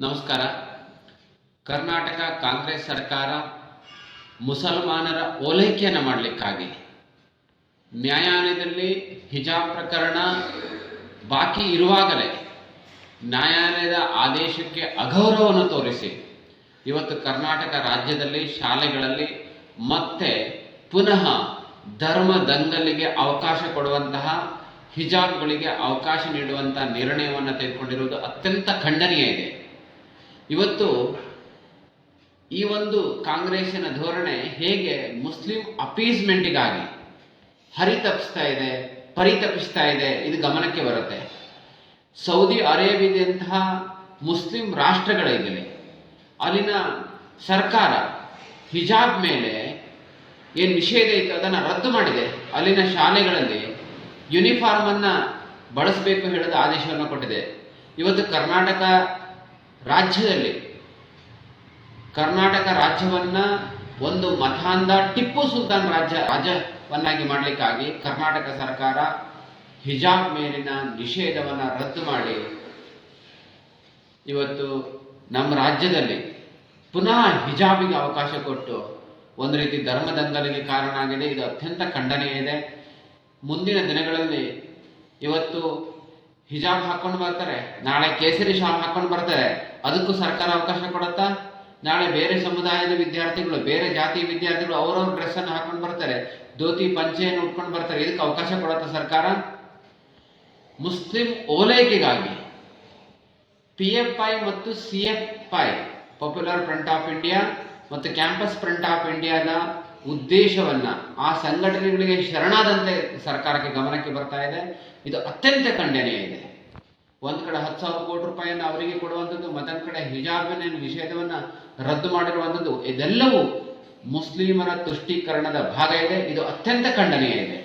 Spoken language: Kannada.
ನಮಸ್ಕಾರ. ಕರ್ನಾಟಕ ಕಾಂಗ್ರೆಸ್ ಸರ್ಕಾರ ಮುಸಲ್ಮಾನರ ಓಲೈಕೆಯನ್ನು ಮಾಡಲಿಕ್ಕಾಗಿ ನ್ಯಾಯಾಲಯದಲ್ಲಿ ಹಿಜಾಬ್ ಪ್ರಕರಣ ಬಾಕಿ ಇರುವಾಗಲೇ ನ್ಯಾಯಾಲಯದ ಆದೇಶಕ್ಕೆ ಅಗೌರವವನ್ನು ತೋರಿಸಿ ಇವತ್ತು ಕರ್ನಾಟಕ ರಾಜ್ಯದಲ್ಲಿ ಶಾಲೆಗಳಲ್ಲಿ ಮತ್ತೆ ಪುನಃ ಧರ್ಮ ದಂಗಲಿಗೆ ಅವಕಾಶ ಕೊಡುವಂತಹ ಹಿಜಾಬ್ಗಳಿಗೆ ಅವಕಾಶ ನೀಡುವಂತಹ ನಿರ್ಣಯವನ್ನು ತೆಗೆದುಕೊಂಡಿರುವುದು ಅತ್ಯಂತ ಖಂಡನೀಯ ಇದೆ. ಇವತ್ತು ಈ ಒಂದು ಕಾಂಗ್ರೆಸ್ಸಿನ ಧೋರಣೆ ಹೇಗೆ ಮುಸ್ಲಿಂ ಅಪೀಸ್ಮೆಂಟಿಗಾಗಿ ಹರಿತಪ್ಪಿಸ್ತಾ ಇದೆ, ಪರಿತಪಿಸ್ತಾ ಇದೆ, ಇದು ಗಮನಕ್ಕೆ ಬರುತ್ತೆ. ಸೌದಿ ಅರೇಬಿಯಾದಂತಹ ಮುಸ್ಲಿಂ ರಾಷ್ಟ್ರಗಳಿವೆ ಅಲ್ಲಿನ ಸರ್ಕಾರ ಹಿಜಾಬ್ ಮೇಲೆ ಏನು ನಿಷೇಧ ಇತ್ತು, ಅದನ್ನು ರದ್ದು ಮಾಡಿದೆ. ಅಲ್ಲಿನ ಶಾಲೆಗಳಲ್ಲಿ ಯೂನಿಫಾರ್ಮನ್ನು ಬಳಸಬೇಕು ಹೇಳಿದ ಆದೇಶವನ್ನು ಕೊಟ್ಟಿದೆ. ಇವತ್ತು ಕರ್ನಾಟಕ ರಾಜ್ಯದಲ್ಲಿ ಕರ್ನಾಟಕ ರಾಜ್ಯವನ್ನ ಒಂದು ಮತಾಂಧ ಟಿಪ್ಪು ಸುಲ್ತಾನ್ ರಾಜ್ಯ ರಾಜವನ್ನಾಗಿ ಮಾಡಲಿಕ್ಕಾಗಿ ಕರ್ನಾಟಕ ಸರ್ಕಾರ ಹಿಜಾಬ್ ಮೇಲಿನ ನಿಷೇಧವನ್ನು ರದ್ದು ಮಾಡಿ. ಇವತ್ತು ನಮ್ಮ ರಾಜ್ಯದಲ್ಲಿ ಪುನಃ ಹಿಜಾಬಿಗೆ ಅವಕಾಶ ಕೊಟ್ಟು ಒಂದು ರೀತಿ ಧರ್ಮದಂಗಲಿಗೆ ಕಾರಣ ಆಗಿದೆ ಇದು ಅತ್ಯಂತ ಖಂಡನೀಯ ಇದೆ. ಮುಂದಿನ ದಿನಗಳಲ್ಲಿ ಇವತ್ತು ಹಿಜಾಬ್ ಹಾಕೊಂಡು ಬರ್ತಾರೆ. ನಾಳೆ ಕೇಸರಿ ಶಾಲ್ ಹಾಕೊಂಡು ಬರ್ತಾರೆ. ಅದಕ್ಕೂ ಸರ್ಕಾರ ಅವಕಾಶ ಕೊಡುತ್ತಾ? ನಾಳೆ ಬೇರೆ ಸಮುದಾಯದ ವಿದ್ಯಾರ್ಥಿಗಳು, ಬೇರೆ ಜಾತಿ ವಿದ್ಯಾರ್ಥಿಗಳು ಅವ್ರವ್ರ ಡ್ರೆಸ್ ಅನ್ನು ಹಾಕೊಂಡು ಬರ್ತಾರೆ. ಧೋತಿ, ಪಂಚೆಯನ್ನು ಉಟ್ಕೊಂಡು ಬರ್ತಾರೆ. ಇದಕ್ಕೆ ಅವಕಾಶ ಕೊಡುತ್ತಾ ಸರ್ಕಾರ? ಮುಸ್ಲಿಂ ಓಲೈಕೆಗಾಗಿ ಪಿ ಎಫ್ ಐ ಮತ್ತು C F I popular front of India ಮತ್ತು ಕ್ಯಾಂಪಸ್ ಫ್ರಂಟ್ ಆಫ್ ಇಂಡಿಯಾದ ಉದ್ದೇಶವನ್ನ, ಆ ಸಂಘಟನೆಗಳಿಗೆ ಶರಣಾದಂತೆ ಸರ್ಕಾರಕ್ಕೆ ಗಮನಕ್ಕೆ ಬರ್ತಾ ಇದೆ. ಇದು ಅತ್ಯಂತ ಖಂಡನೀಯ ಇದೆ. ಒಂದು ಕಡೆ ಹತ್ತು ಸಾವಿರ ಕೋಟಿ ರೂಪಾಯಿಯನ್ನು ಅವರಿಗೆ ಕೊಡುವಂಥದ್ದು, ಮತ್ತೊಂದು ಕಡೆ ಹಿಜಾಬಿನ ನಿಷೇಧವನ್ನು ರದ್ದು ಮಾಡಿರುವಂಥದ್ದು, ಇದೆಲ್ಲವೂ ಮುಸ್ಲಿಮರ ತುಷ್ಟೀಕರಣದ ಭಾಗ ಇದೆ. ಇದು ಅತ್ಯಂತ ಖಂಡನೀಯ ಇದೆ.